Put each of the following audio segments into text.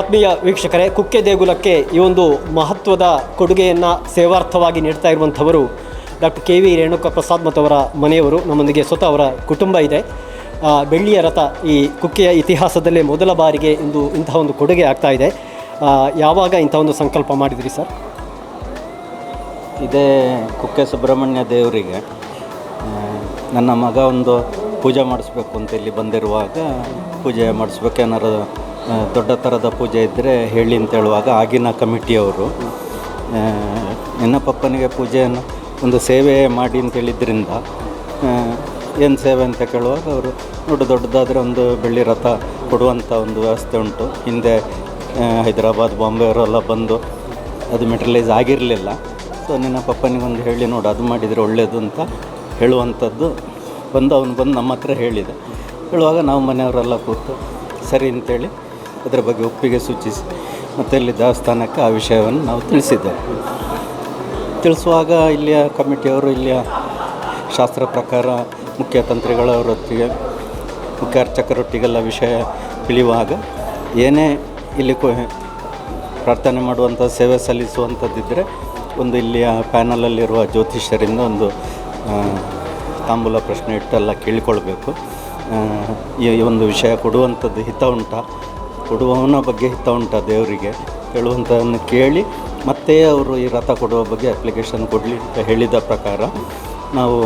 ಆತ್ಮೀಯ ವೀಕ್ಷಕರೇ, ಕುಕ್ಕೆ ದೇಗುಲಕ್ಕೆ ಈ ಒಂದು ಮಹತ್ವದ ಕೊಡುಗೆಯನ್ನು ಸೇವಾರ್ಥವಾಗಿ ನೀಡ್ತಾ ಇರುವಂಥವರು doctor K V Renuka Prasad ಮತ್ತು ಅವರ ಮನೆಯವರು, ನಮ್ಮೊಂದಿಗೆ ಸ್ವತಃ ಅವರ ಕುಟುಂಬ ಇದೆ. ಬೆಳ್ಳಿಯ ರಥ ಈ ಕುಕ್ಕೆಯ ಇತಿಹಾಸದಲ್ಲೇ ಮೊದಲ ಬಾರಿಗೆ ಇಂದು ಇಂತಹ ಒಂದು ಕೊಡುಗೆ ಆಗ್ತಾ ಇದೆ. ಯಾವಾಗ ಇಂಥ ಒಂದು ಸಂಕಲ್ಪ ಮಾಡಿದ್ರಿ ಸರ್? ಇದೇ ಕುಕ್ಕೆ ಸುಬ್ರಹ್ಮಣ್ಯ ದೇವರಿಗೆ ನನ್ನ ಮಗ ಒಂದು ಪೂಜೆ ಮಾಡಿಸ್ಬೇಕು ಅಂತ ಇಲ್ಲಿ ಬಂದಿರುವಾಗ ಪೂಜೆ ಮಾಡಿಸ್ಬೇಕು ಏನಾರು ದೊಡ್ಡ ಥರದ ಪೂಜೆ ಇದ್ದರೆ ಹೇಳಿ ಅಂತ ಹೇಳುವಾಗ ಆಗಿನ ಕಮಿಟಿಯವರು ನಿನ್ನ ಪಪ್ಪನಿಗೆ ಪೂಜೆಯನ್ನು ಒಂದು ಸೇವೆ ಮಾಡಿ ಅಂತ ಹೇಳಿದ್ರಿಂದ ಏನು ಸೇವೆ ಅಂತ ಕೇಳುವಾಗ ಅವರು ನೋಡು ದೊಡ್ಡದಾದರೆ ಒಂದು ಬೆಳ್ಳಿ ರಥ ಕೊಡುವಂಥ ಒಂದು ವ್ಯವಸ್ಥೆ ಉಂಟು. ಹಿಂದೆ ಹೈದರಾಬಾದ್, ಬಾಂಬೆ ಅವರೆಲ್ಲ ಬಂದು ಅದು ಮೆಟೀರಿಯಲೈಸ್ ಆಗಿರಲಿಲ್ಲ. ಸೊ ನಿನ್ನ ಪಪ್ಪನಿಗೊಂದು ಹೇಳಿ ನೋಡು, ಅದು ಮಾಡಿದರೆ ಒಳ್ಳೆಯದು ಅಂತ ಹೇಳುವಂಥದ್ದು ಬಂದು, ಅವನು ಬಂದು ನಮ್ಮ ಹತ್ರ ಹೇಳಿದ. ಹೇಳುವಾಗ ನಾವು ಮನೆಯವರೆಲ್ಲ ಕೂತು, ಸರಿ ಅಂತೇಳಿ ಅದರ ಬಗ್ಗೆ ಒಪ್ಪಿಗೆ ಸೂಚಿಸಿ ಮತ್ತು ಇಲ್ಲಿ ದೇವಸ್ಥಾನಕ್ಕೆ ಆ ವಿಷಯವನ್ನು ನಾವು ತಿಳಿಸಿದ್ದೇವೆ. ತಿಳಿಸುವಾಗ ಇಲ್ಲಿಯ ಕಮಿಟಿಯವರು, ಇಲ್ಲಿಯ ಶಾಸ್ತ್ರ ಪ್ರಕಾರ ಮುಖ್ಯ ತಂತ್ರಿಗಳವರೊತ್ತಿಗೆ ಮುಖ್ಯ ಅರ್ಚಕರೊಟ್ಟಿಗೆಲ್ಲ ವಿಷಯ ತಿಳಿಯುವಾಗ ಏನೇ ಇಲ್ಲಿ ಪ್ರಾರ್ಥನೆ ಮಾಡುವಂಥ, ಸೇವೆ ಸಲ್ಲಿಸುವಂಥದ್ದಿದ್ದರೆ ಒಂದು ಇಲ್ಲಿಯ ಪ್ಯಾನಲಲ್ಲಿರುವ ಜ್ಯೋತಿಷ್ಯರಿಂದ ಒಂದು ತಾಂಬೂಲ ಪ್ರಶ್ನೆ ಇಟ್ಟೆಲ್ಲ ಕೇಳಿಕೊಳ್ಬೇಕು. ಈ ಒಂದು ವಿಷಯ ಕೊಡುವಂಥದ್ದು ಹಿತ ಉಂಟಾ. ಕೊಡುವವನ ಬಗ್ಗೆ ಹಿತ ಉಂಟ ದೇವರಿಗೆ ಹೇಳುವಂಥದ್ದನ್ನು ಕೇಳಿ ಮತ್ತೆ ಅವರು ಈ ರಥ ಕೊಡುವ ಬಗ್ಗೆ ಅಪ್ಲಿಕೇಶನ್ ಕೊಡಲಿ ಅಂತ ಹೇಳಿದ ಪ್ರಕಾರ ನಾವು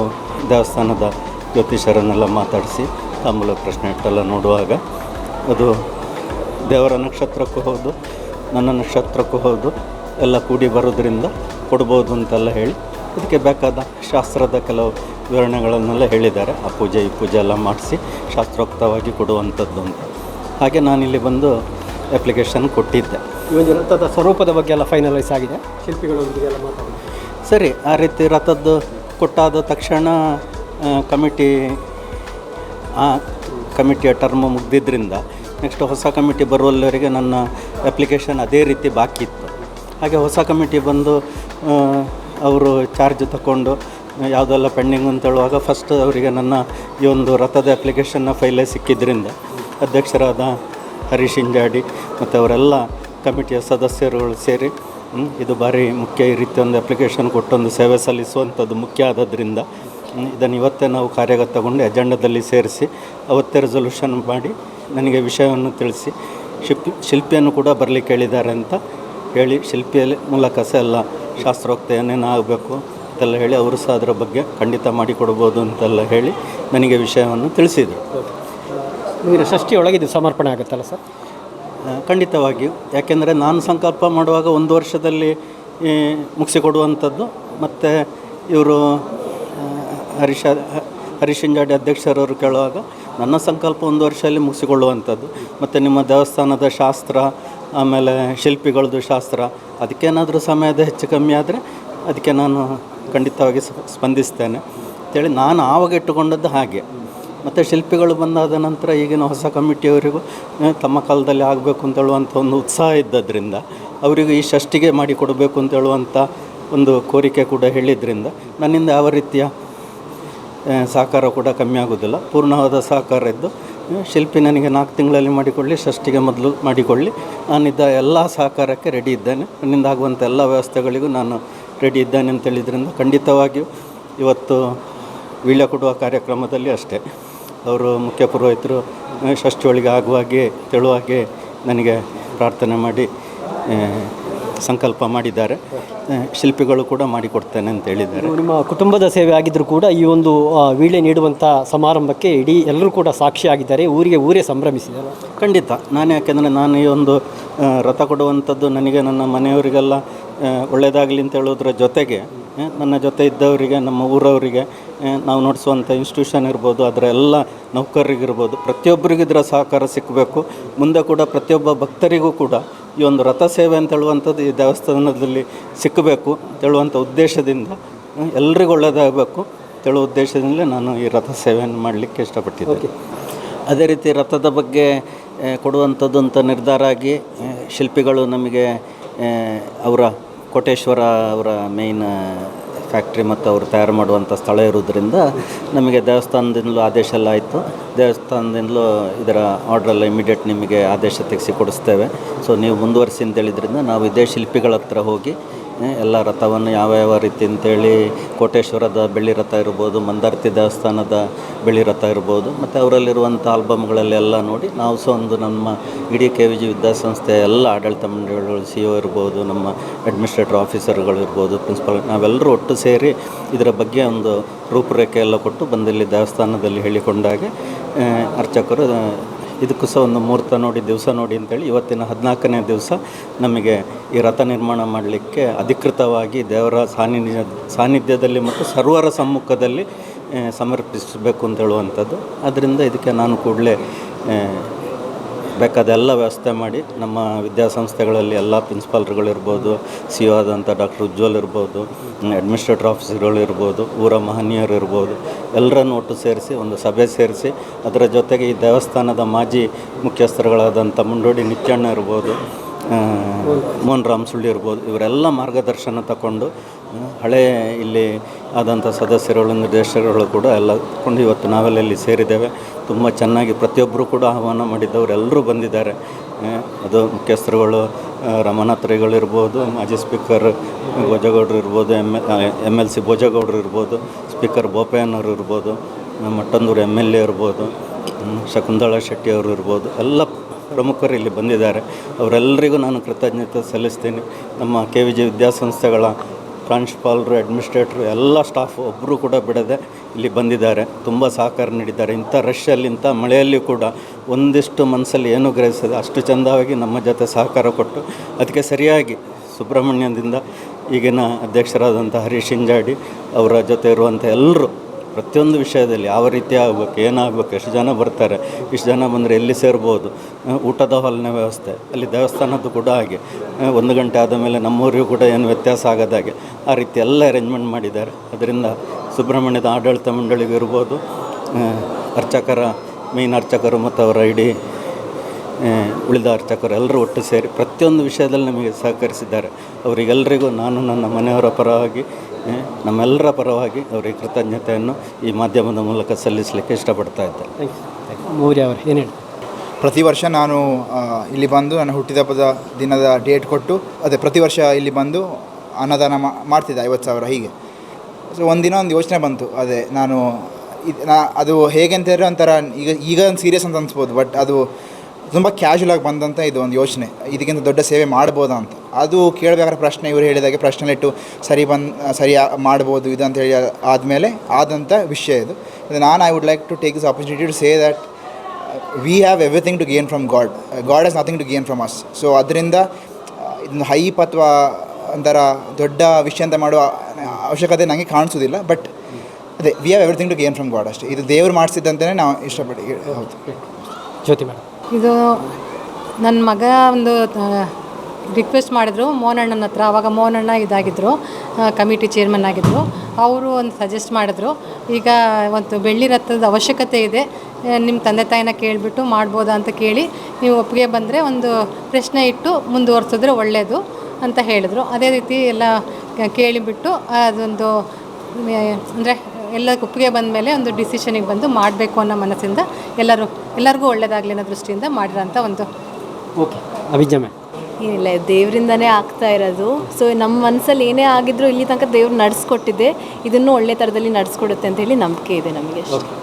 ದೇವಸ್ಥಾನದ ಜ್ಯೋತಿಷರನ್ನೆಲ್ಲ ಮಾತಾಡಿಸಿ ತಾಂಬೂಲ ಪ್ರಶ್ನೆ ಇಟ್ಟೆಲ್ಲ ನೋಡುವಾಗ ಅದು ದೇವರ ನಕ್ಷತ್ರಕ್ಕೂ ಹೌದು, ನನ್ನ ನಕ್ಷತ್ರಕ್ಕೂ ಹೌದು, ಎಲ್ಲ ಕೂಡಿ ಬರೋದ್ರಿಂದ ಕೊಡ್ಬೋದು ಅಂತೆಲ್ಲ ಹೇಳಿ ಅದಕ್ಕೆ ಬೇಕಾದ ಶಾಸ್ತ್ರದ ಕೆಲವು ವಿವರಣೆಗಳನ್ನೆಲ್ಲ ಹೇಳಿದ್ದಾರೆ. ಆ ಪೂಜೆ ಈ ಪೂಜೆ ಎಲ್ಲ ಮಾಡಿಸಿ ಶಾಸ್ತ್ರೋಕ್ತವಾಗಿ ಕೊಡುವಂಥದ್ದು ಅಂತ. ಹಾಗೆ ನಾನಿಲ್ಲಿ ಬಂದು ಅಪ್ಲಿಕೇಶನ್ ಕೊಟ್ಟಿದ್ದೆ. ಈ ಒಂದು ರಥದ ಸ್ವರೂಪದ ಬಗ್ಗೆ ಎಲ್ಲ ಫೈನಲೈಸ್ ಆಗಿದೆ. ಶಿಲ್ಪಿಗಳೊಂದಿಗೆ ಎಲ್ಲ ಮಾತಾಡಿ. ಸರಿ ಆ ರೀತಿ ರಥದ್ದು ಕೊಟ್ಟಾದ ತಕ್ಷಣ ಕಮಿಟಿ ಆ ಕಮಿಟಿಯ ಟರ್ಮ್ ಮುಗ್ದಿದ್ದರಿಂದ ನೆಕ್ಸ್ಟ್ ಹೊಸ ಕಮಿಟಿ ಬರುವಲ್ಲಿವರೆಗೆ ನನ್ನ ಅಪ್ಲಿಕೇಶನ್ ಅದೇ ರೀತಿ ಬಾಕಿ ಇತ್ತು. ಹಾಗೆ ಹೊಸ ಕಮಿಟಿ ಬಂದು ಅವರು ಚಾರ್ಜ್ ತಗೊಂಡು ಯಾವುದೆಲ್ಲ ಪೆಂಡಿಂಗ್ ಅಂತ ಹೇಳುವಾಗ ಫಸ್ಟ್ ಅವರಿಗೆ ನನ್ನ ಈ ಒಂದು ರಥದ ಅಪ್ಲಿಕೇಶನ್ನ ಫೈಲೇ ಸಿಕ್ಕಿದ್ರಿಂದ ಅಧ್ಯಕ್ಷರಾದ ಹರೀಶ್ ಇಂಜಾಡಿ ಮತ್ತು ಅವರೆಲ್ಲ ಕಮಿಟಿಯ ಸದಸ್ಯರುಗಳು ಸೇರಿ ಇದು ಭಾರಿ ಮುಖ್ಯ ಈ ರೀತಿ ಒಂದು ಅಪ್ಲಿಕೇಶನ್ ಕೊಟ್ಟೊಂದು ಸೇವೆ ಸಲ್ಲಿಸುವಂಥದ್ದು ಮುಖ್ಯ ಆದದ್ರಿಂದ ಇದನ್ನು ಇವತ್ತೇ ನಾವು ಕಾರ್ಯಗತಗೊಂಡು ಅಜೆಂಡಾದಲ್ಲಿ ಸೇರಿಸಿ, ಅವತ್ತೇ ರೆಸೊಲ್ಯೂಷನ್ ಮಾಡಿ ನನಗೆ ವಿಷಯವನ್ನು ತಿಳಿಸಿ, ಶಿಪ್, ಶಿಲ್ಪಿಯನ್ನು ಕೂಡ ಬರಲಿಕ್ಕೆ ಹೇಳಿದ್ದಾರೆ ಅಂತ ಹೇಳಿ ಶಿಲ್ಪಿಯ ಮೂಲಕ ಸಹ ಎಲ್ಲ ಶಾಸ್ತ್ರೋಕ್ತ ಏನೇನು ಆಗಬೇಕು ಅಂತೆಲ್ಲ ಹೇಳಿ, ಅವರು ಸಹ ಅದರ ಬಗ್ಗೆ ಖಂಡಿತ ಮಾಡಿಕೊಡ್ಬೋದು ಅಂತೆಲ್ಲ ಹೇಳಿ ನನಗೆ ವಿಷಯವನ್ನು ತಿಳಿಸಿದರು. ನೀರು ಷಷ್ಠಿಯೊಳಗೆ ಇದು ಸಮರ್ಪಣೆ ಆಗುತ್ತಲ್ಲ ಸರ್? ಖಂಡಿತವಾಗಿಯೂ. ಯಾಕೆಂದರೆ ನಾನು ಸಂಕಲ್ಪ ಮಾಡುವಾಗ ಒಂದು ವರ್ಷದಲ್ಲಿ ಮುಗಿಸಿಕೊಡುವಂಥದ್ದು ಮತ್ತು ಇವರು ಹರೀಶ, ಹರಿಶಿಂಜಾಡಿ ಅಧ್ಯಕ್ಷರವರು ಕೇಳುವಾಗ, ನನ್ನ ಸಂಕಲ್ಪ ಒಂದು ವರ್ಷದಲ್ಲಿ ಮುಗಿಸಿಕೊಳ್ಳುವಂಥದ್ದು. ಮತ್ತು ನಿಮ್ಮ ದೇವಸ್ಥಾನದ ಶಾಸ್ತ್ರ, ಆಮೇಲೆ ಶಿಲ್ಪಿಗಳದ್ದು ಶಾಸ್ತ್ರ, ಅದಕ್ಕೇನಾದರೂ ಸಮಯದ ಹೆಚ್ಚು ಕಮ್ಮಿ ಆದರೆ ಅದಕ್ಕೆ ನಾನು ಖಂಡಿತವಾಗಿ ಸ್ಪ- ಸ್ಪಂದಿಸ್ತೇನೆ. ಅಂತೇಳಿ ನಾನು ಆವಾಗ ಇಟ್ಟುಕೊಂಡದ್ದು ಹಾಗೆ. ಮತ್ತು ಶಿಲ್ಪಿಗಳು ಬಂದಾದ ನಂತರ ಈಗಿನ ಹೊಸ ಕಮಿಟಿಯವರಿಗೂ ತಮ್ಮ ಕಾಲದಲ್ಲಿ ಆಗಬೇಕು ಅಂತ ಹೇಳುವಂಥ ಒಂದು ಉತ್ಸಾಹ ಇದ್ದದ್ರಿಂದ, ಅವರಿಗೂ ಈ ಷಷ್ಟಿಗೆ ಮಾಡಿಕೊಡಬೇಕು ಅಂತ ಹೇಳುವಂಥ ಒಂದು ಕೋರಿಕೆ ಕೂಡ ಹೇಳಿದ್ರಿಂದ, ನನ್ನಿಂದ ಯಾವ ರೀತಿಯ ಸಹಕಾರ ಕೂಡ ಕಮ್ಮಿ ಆಗೋದಿಲ್ಲ ಪೂರ್ಣವಾದ ಸಹಕಾರ ಇದ್ದು ಶಿಲ್ಪಿ ನನಗೆ ನಾಲ್ಕು ತಿಂಗಳಲ್ಲಿ ಮಾಡಿಕೊಳ್ಳಿ ಷಷ್ಟಿಗೆ ಮೊದಲು ಮಾಡಿಕೊಳ್ಳಿ. ನಾನಿದ್ದ ಎಲ್ಲ ಸಹಕಾರಕ್ಕೆ ರೆಡಿ ಇದ್ದೇನೆ. ನನ್ನಿಂದ ಆಗುವಂಥ ಎಲ್ಲ ವ್ಯವಸ್ಥೆಗಳಿಗೂ ನಾನು ರೆಡಿ ಇದ್ದೇನೆ ಅಂತೇಳಿದ್ರಿಂದ ಖಂಡಿತವಾಗಿಯೂ ಇವತ್ತು ವೀಳ್ಯ ಕೊಡುವ ಕಾರ್ಯಕ್ರಮದಲ್ಲಿ ಅಷ್ಟೇ. ಅವರು ಮುಖ್ಯ ಪುರೋಹಿತರು ಷಷ್ಠಿಯೊಳಗೆ ಆಗುವಾಗೆ ತೆಳುವಾಗೆ ನನಗೆ ಪ್ರಾರ್ಥನೆ ಮಾಡಿ ಸಂಕಲ್ಪ ಮಾಡಿದ್ದಾರೆ. ಶಿಲ್ಪಿಗಳು ಕೂಡ ಮಾಡಿಕೊಡ್ತೇನೆ ಅಂತ ಹೇಳಿದ್ದಾರೆ. ನಿಮ್ಮ ಕುಟುಂಬದ ಸೇವೆ ಆಗಿದ್ದರೂ ಕೂಡ ಈ ಒಂದು ವೀಳೆ ನೀಡುವಂಥ ಸಮಾರಂಭಕ್ಕೆ ಇಡೀ ಎಲ್ಲರೂ ಕೂಡ ಸಾಕ್ಷಿಯಾಗಿದ್ದಾರೆ ಊರಿಗೆ ಊರೇ ಸಂಭ್ರಮಿಸಿದ್ದಾರೆ. ಖಂಡಿತ. ನಾನು ಯಾಕೆಂದರೆ ನಾನು ಈ ಒಂದು ರಥ ಕೊಡುವಂಥದ್ದು ನನಗೆ ನನ್ನ ಮನೆಯವರಿಗೆಲ್ಲ ಒಳ್ಳೆಯದಾಗಲಿ ಅಂತ ಹೇಳೋದ್ರ ಜೊತೆಗೆ ನನ್ನ ಜೊತೆ ಇದ್ದವರಿಗೆ ನಮ್ಮ ಊರವರಿಗೆ ನಾವು ನಡೆಸುವಂಥ ಇನ್ಸ್ಟಿಟ್ಯೂಷನ್ ಇರ್ಬೋದು ಅದರ ಎಲ್ಲ ನೌಕರರಿಗಿರ್ಬೋದು ಪ್ರತಿಯೊಬ್ಬರಿಗೂ ಇದರ ಸಹಕಾರ ಸಿಕ್ಕಬೇಕು ಮುಂದೆ ಕೂಡ ಪ್ರತಿಯೊಬ್ಬ ಭಕ್ತರಿಗೂ ಕೂಡ ಈ ಒಂದು ರಥ ಸೇವೆ ಅಂತ ಹೇಳುವಂಥದ್ದು ಈ ದೇವಸ್ಥಾನದಲ್ಲಿ ಸಿಕ್ಕಬೇಕು ಹೇಳುವಂಥ ಉದ್ದೇಶದಿಂದ ಎಲ್ರಿಗೂ ಒಳ್ಳೆಯದಾಗಬೇಕು ಹೇಳುವ ಉದ್ದೇಶದಿಂದಲೇ ನಾನು ಈ ರಥ ಸೇವೆಯನ್ನು ಮಾಡಲಿಕ್ಕೆ ಇಷ್ಟಪಟ್ಟಿದ್ದೆ ಅದೇ ರೀತಿ ರಥದ ಬಗ್ಗೆ ಕೊಡುವಂಥದ್ದು ಅಂತ ನಿರ್ಧಾರ ಆಗಿ ಶಿಲ್ಪಿಗಳು ನಮಗೆ ಅವರ ಕೋಟೇಶ್ವರ ಅವರ ಮೇಯ್ನ್ ಫ್ಯಾಕ್ಟ್ರಿ ಮತ್ತು ಅವರು ತಯಾರು ಮಾಡುವಂಥ ಸ್ಥಳ ಇರೋದ್ರಿಂದ ನಮಗೆ ದೇವಸ್ಥಾನದಿಂದಲೂ ಆದೇಶ ಎಲ್ಲ ಆಯಿತು. ದೇವಸ್ಥಾನದಿಂದಲೂ ಇದರ ಆರ್ಡ್ರೆಲ್ಲ ಇಮಿಡಿಯೇಟ್ ನಿಮಗೆ ಆದೇಶ ತೆಗೆಸಿ ಕೊಡಿಸ್ತೇವೆ. ಸೊ ನೀವು ಮುಂದುವರಿಸಿ ಅಂತ ಹೇಳಿದ್ರಿಂದ ನಾವು ಇದೇ ಶಿಲ್ಪಿಗಳ ಹತ್ರ ಹೋಗಿ ಎಲ್ಲ ರಥವನ್ನು ಯಾವ ಯಾವ ರೀತಿ ಅಂತೇಳಿ ಕೋಟೇಶ್ವರದ ಬೆಳ್ಳಿ ರಥ ಇರ್ಬೋದು, ಮಂದಾರ್ತಿ ದೇವಸ್ಥಾನದ ಬೆಳ್ಳಿ ರಥ ಇರ್ಬೋದು, ಮತ್ತು ಅವರಲ್ಲಿರುವಂಥ ಆಲ್ಬಮ್ಗಳಲ್ಲೆಲ್ಲ ನೋಡಿ ನಾವು ಸಹ ಒಂದು ನಮ್ಮ ಇಡೀ ಕೆ ವಿ ಜಿ ವಿದ್ಯಾಸಂಸ್ಥೆಯ ಎಲ್ಲ ಆಡಳಿತ ಮಂಡಳಿಗಳು, ಸಿ ಒ ಇರ್ಬೋದು, ನಮ್ಮ ಅಡ್ಮಿನಿಸ್ಟ್ರೇಟರ್ ಆಫೀಸರ್ಗಳು ಇರ್ಬೋದು, ಪ್ರಿನ್ಸಿಪಾಲ್, ನಾವೆಲ್ಲರೂ ಒಟ್ಟು ಸೇರಿ ಇದರ ಬಗ್ಗೆ ಒಂದು ರೂಪುರೇಖೆ ಎಲ್ಲ ಕೊಟ್ಟು ಬಂದಲ್ಲಿ ದೇವಸ್ಥಾನದಲ್ಲಿ ಹೇಳಿಕೊಂಡಾಗೆ ಅರ್ಚಕರು ಇದಕ್ಕೂ ಸಹ ಒಂದು ಮುಹೂರ್ತ ನೋಡಿ, ದಿವಸ ನೋಡಿ ಅಂತೇಳಿ ಇವತ್ತಿನ ಹದಿನಾಲ್ಕನೇ ದಿವಸ ನಮಗೆ ಈ ರಥ ನಿರ್ಮಾಣ ಮಾಡಲಿಕ್ಕೆ ಅಧಿಕೃತವಾಗಿ ದೇವರ ಸಾನ್ನಿಧ್ಯ, ಸಾನ್ನಿಧ್ಯದಲ್ಲಿ ಮತ್ತು ಸರ್ವರ ಸಮ್ಮುಖದಲ್ಲಿ ಸಮರ್ಪಿಸಬೇಕು ಅಂತ ಹೇಳುವಂಥದ್ದು. ಅದರಿಂದ ಇದಕ್ಕೆ ನಾನು ಕೂಡಲೇ ಬೇಕಾದ ಎಲ್ಲ ವ್ಯವಸ್ಥೆ ಮಾಡಿ ನಮ್ಮ ವಿದ್ಯಾಸಂಸ್ಥೆಗಳಲ್ಲಿ ಎಲ್ಲ ಪ್ರಿನ್ಸಿಪಾಲ್ರುಗಳಿರ್ಬೋದು ಸಿ ಒ ಆದಂಥ ಡಾಕ್ಟರ್ ಉಜ್ವಲ್ ಇರ್ಬೋದು ಅಡ್ಮಿನಿಸ್ಟ್ರೇಟರ್ ಆಫೀಸರ್ಗಳು ಇರ್ಬೋದು, ಊರ ಮಹನೀಯರು ಇರ್ಬೋದು, ಎಲ್ಲರನ್ನು ಒಟ್ಟು ಸೇರಿಸಿ, ಒಂದು ಸಭೆ ಸೇರಿಸಿ, ಅದರ ಜೊತೆಗೆ ಈ ದೇವಸ್ಥಾನದ ಮಾಜಿ ಮುಖ್ಯಸ್ಥರುಗಳಾದಂಥ ಮುಂಡೋಡಿ ನಿತ್ಯಣ್ಣ ಇರ್ಬೋದು ಮೋಹನ್ ರಾಮ್ ಸುಳ್ಳಿ ಇರ್ಬೋದು, ಇವರೆಲ್ಲ ಮಾರ್ಗದರ್ಶನ ತಗೊಂಡು ಹಳೆ ಇಲ್ಲಿ ಆದಂಥ ಸದಸ್ಯರುಗಳು, ನಿರ್ದೇಶಕರುಗಳು ಕೂಡ ಎಲ್ಲ ತಗೊಂಡು ಇವತ್ತು ನಾವೆಲ್ಲ ಇಲ್ಲಿ ಸೇರಿದ್ದೇವೆ. ತುಂಬ ಚೆನ್ನಾಗಿ ಪ್ರತಿಯೊಬ್ಬರು ಕೂಡ ಆಹ್ವಾನ ಮಾಡಿದ್ದವರು ಎಲ್ಲರೂ ಬಂದಿದ್ದಾರೆ. ಅದು ಮುಖ್ಯಸ್ಥರುಗಳು ರಮನಾಥ್ರಿಗಳು ಇರ್ಬೋದು, ಮಾಜಿ ಸ್ಪೀಕರ್ ಭೋಜಗೌಡರು ಇರ್ಬೋದು ಎಂ ಎಂ ಎಲ್ ಸಿ ಭೋಜಗೌಡರು ಇರ್ಬೋದು, ಸ್ಪೀಕರ್ ಬೋಪಯ್ಯನವರು ಇರ್ಬೋದು ಮಟ್ಟಂದೂರು ಎಂ ಎಲ್ ಎ ಇರ್ಬೋದು ಶಕುಂತಳಾ ಶೆಟ್ಟಿ ಅವರು ಇರ್ಬೋದು, ಎಲ್ಲ ಪ್ರಮುಖರು ಇಲ್ಲಿ ಬಂದಿದ್ದಾರೆ. ಅವರೆಲ್ಲರಿಗೂ ನಾನು ಕೃತಜ್ಞತೆ ಸಲ್ಲಿಸ್ತೀನಿ. ನಮ್ಮ ಕೆ ವಿ ಜಿ ವಿದ್ಯಾಸಂಸ್ಥೆಗಳ ಪ್ರಾಂಶುಪಾಲರು, ಅಡ್ಮಿನಿಸ್ಟ್ರೇಟ್ರು, ಎಲ್ಲ ಸ್ಟಾಫ್ ಒಬ್ಬರು ಕೂಡ ಬಿಡದೆ ಇಲ್ಲಿ ಬಂದಿದ್ದಾರೆ. ತುಂಬ ಸಹಕಾರ ನೀಡಿದ್ದಾರೆ. ಇಂಥ ರಷ್ಯಲ್ಲಿ ಇಂಥ ಮಳೆಯಲ್ಲಿ ಕೂಡ ಒಂದಿಷ್ಟು ಮನಸ್ಸಲ್ಲಿ ಏನು ಗ್ರಹಿಸಿದೆ ಅಷ್ಟು ಚಂದವಾಗಿ ನಮ್ಮ ಜೊತೆ ಸಹಕಾರ ಕೊಟ್ಟು ಅದಕ್ಕೆ ಸರಿಯಾಗಿ ಸುಬ್ರಹ್ಮಣ್ಯದಿಂದ ಈಗಿನ ಅಧ್ಯಕ್ಷರಾದಂಥ ಹರೀಶ್ ಹಿಂಜಾಡಿ ಅವರ ಜೊತೆ ಇರುವಂಥ ಎಲ್ಲರೂ ಪ್ರತಿಯೊಂದು ವಿಷಯದಲ್ಲಿ ಯಾವ ರೀತಿ ಆಗಬೇಕು ಏನಾಗಬೇಕು ಎಷ್ಟು ಜನ ಬರ್ತಾರೆ ಇಷ್ಟು ಜನ ಬಂದರೆ ಎಲ್ಲಿ ಸೇರ್ಬೋದು ಊಟದ ಹಾಲಿನ ವ್ಯವಸ್ಥೆ ಅಲ್ಲಿ ದೇವಸ್ಥಾನದ್ದು ಕೂಡ ಹಾಗೆ ಒಂದು ಗಂಟೆ ಆದ ಮೇಲೆ ನಮ್ಮೂರಿಗೂ ಕೂಡ ಏನು ವ್ಯತ್ಯಾಸ ಆಗದಾಗೆ ಆ ರೀತಿ ಎಲ್ಲ ಅರೇಂಜ್ಮೆಂಟ್ ಮಾಡಿದ್ದಾರೆ. ಅದರಿಂದ ಸುಬ್ರಹ್ಮಣ್ಯದ ಆಡಳಿತ ಮಂಡಳಿಗೂ ಇರ್ಬೋದು ಆ, ಅರ್ಚಕರ ಮೇನ್ ಅರ್ಚಕರು ಮತ್ತು ಅವರ ಇಡೀ ಉಳಿದ ಅರ್ಚಕರು ಎಲ್ಲರೂ ಒಟ್ಟು ಸೇರಿ ಪ್ರತಿಯೊಂದು ವಿಷಯದಲ್ಲಿ ನಮಗೆ ಸಹಕರಿಸಿದ್ದಾರೆ. ಅವರಿಗೆಲ್ಲರಿಗೂ ನಾನು ನನ್ನ ಮನೆಯವರ ಪರವಾಗಿ ನಮ್ಮೆಲ್ಲರ ಪರವಾಗಿ ಅವರಿಗೆ ಕೃತಜ್ಞತೆಯನ್ನು ಈ ಮಾಧ್ಯಮದ ಮೂಲಕ ಸಲ್ಲಿಸಲಿಕ್ಕೆ ಇಷ್ಟಪಡ್ತಾ ಇದ್ದೆ. ಮೌರ್ಯ ಅವರು ಏನು ಹೇಳಿ ಪ್ರತಿ ವರ್ಷ ನಾನು ಇಲ್ಲಿ ಬಂದು ನನ್ನ ಹುಟ್ಟಿದಬ್ಬದ ದಿನದ ಡೇಟ್ ಕೊಟ್ಟು ಅದೇ ಪ್ರತಿ ವರ್ಷ ಇಲ್ಲಿ ಬಂದು ಅನ್ನದಾನ ಮಾ- ಮಾಡ್ತಿದ್ದೆ ಐವತ್ತು ಸಾವಿರ ಹೀಗೆ. ಸೊ ಒಂದಿನ ಒಂದು ಯೋಚನೆ ಬಂತು ಅದೇ ನಾನು ಇದು ನಾ ಅದು ಹೇಗೆ ಅಂತ ಹೇಳಿದ್ರೆ ಒಂಥರ ಈಗ ಈಗ ಸೀರಿಯಸ್ ಅಂತ ಅನ್ಸ್ಬೋದು ಬಟ್ ಅದು ತುಂಬ ಕ್ಯಾಶುವಲ್ ಆಗಿ ಬಂದಂಥ ಇದು ಒಂದು ಯೋಚನೆ. ಇದಕ್ಕಿಂತ ದೊಡ್ಡ ಸೇವೆ ಮಾಡ್ಬೋದಾ ಅಂತ. ಅದು ಕೇಳಬೇಕಾದ್ರೆ ಪ್ರಶ್ನೆ ಇವರು ಹೇಳಿದಾಗೆ ಪ್ರಶ್ನೆಲಿಟ್ಟು ಸರಿ ಬಂದು, ಸರಿ ಮಾಡ್ಬೋದು ಇದು ಅಂತ ಹೇಳಿ ಆದಮೇಲೆ ಆದಂಥ ವಿಷಯ ಇದು. ನಾನು I would like to take this opportunity to say that we have everything to gain from God God has nothing to gain from us so ಅದರಿಂದ ಇದೊಂದು ಹೈಪ್ ಅಥವಾ ಒಂಥರ ದೊಡ್ಡ ವಿಷಯ ಅಂತ ಮಾಡುವ ಅವಶ್ಯಕತೆ ನನಗೆ ಕಾಣಿಸೋದಿಲ್ಲ ಬಟ್ ಅದೇ we have everything to gain from God ಅಷ್ಟೇ. ಇದು ದೇವರು ಮಾಡಿಸಿದ್ದಂತಲೇ ನಾವು ಇಷ್ಟಪಟ್ಟು ಹೌದು. ಜ್ಯೋತಿ ಮೇಡಮ್. ಇದು ನನ್ನ ಮಗ ಒಂದು ರಿಕ್ವೆಸ್ಟ್ ಮಾಡಿದ್ರು ಮೋಹನಣ್ಣನ ಹತ್ರ. ಅವಾಗ ಮೋಹನಣ್ಣ ಇದಾಗಿದ್ದರು ಕಮಿಟಿ ಚೇರ್ಮನ್ ಆಗಿದ್ದರು ಅವರು ಒಂದು ಸಜೆಸ್ಟ್ ಮಾಡಿದ್ರು. ಈಗ ಒಂದು ಬೆಳ್ಳಿ ರಥದ ಅವಶ್ಯಕತೆ ಇದೆ. ನಿಮ್ಮ ತಂದೆ ತಾಯಿನ ಕೇಳಿಬಿಟ್ಟು ಮಾಡ್ಬೋದಾ ಅಂತ ಕೇಳಿ ನೀವು ಒಪ್ಪಿಗೆ ಬಂದರೆ ಒಂದು ಪ್ರಶ್ನೆ ಇಟ್ಟು ಮುಂದುವರ್ಸಿದ್ರೆ ಒಳ್ಳೆಯದು ಅಂತ ಹೇಳಿದರು. ಅದೇ ರೀತಿ ಎಲ್ಲ ಕೇಳಿಬಿಟ್ಟು ಅದೊಂದು ಅಂದರೆ ಎಲ್ಲ ಒಪ್ಪಿಗೆ ಬಂದ ಮೇಲೆ ಒಂದು ಡಿಸಿಷನಿಗೆ ಬಂದು ಮಾಡಬೇಕು ಅನ್ನೋ ಮನಸ್ಸಿಂದ ಎಲ್ಲರೂ ಎಲ್ಲರಿಗೂ ಒಳ್ಳೆಯದಾಗಲಿ ಅನ್ನೋ ದೃಷ್ಟಿಯಿಂದ ಮಾಡಿರೋಂಥ ಒಂದು ಓಕೆ. ಅಭಿಜಮೆ ಏನಿಲ್ಲ ದೇವರಿಂದನೇ ಆಗ್ತಾ ಇರೋದು. ಸೊ ನಮ್ಮ ಮನಸ್ಸಲ್ಲಿ ಏನೇ ಆಗಿದ್ರು ಇಲ್ಲಿ ತನಕ ದೇವ್ರು ನಡೆಸ್ಕೊಟ್ಟಿದೆ ಇದನ್ನು ಒಳ್ಳೆ ಥರದಲ್ಲಿ ನಡೆಸ್ಕೊಡುತ್ತೆ ಅಂತ ಹೇಳಿ ನಂಬಿಕೆ ಇದೆ ನಮಗೆ ಅಷ್ಟೇ.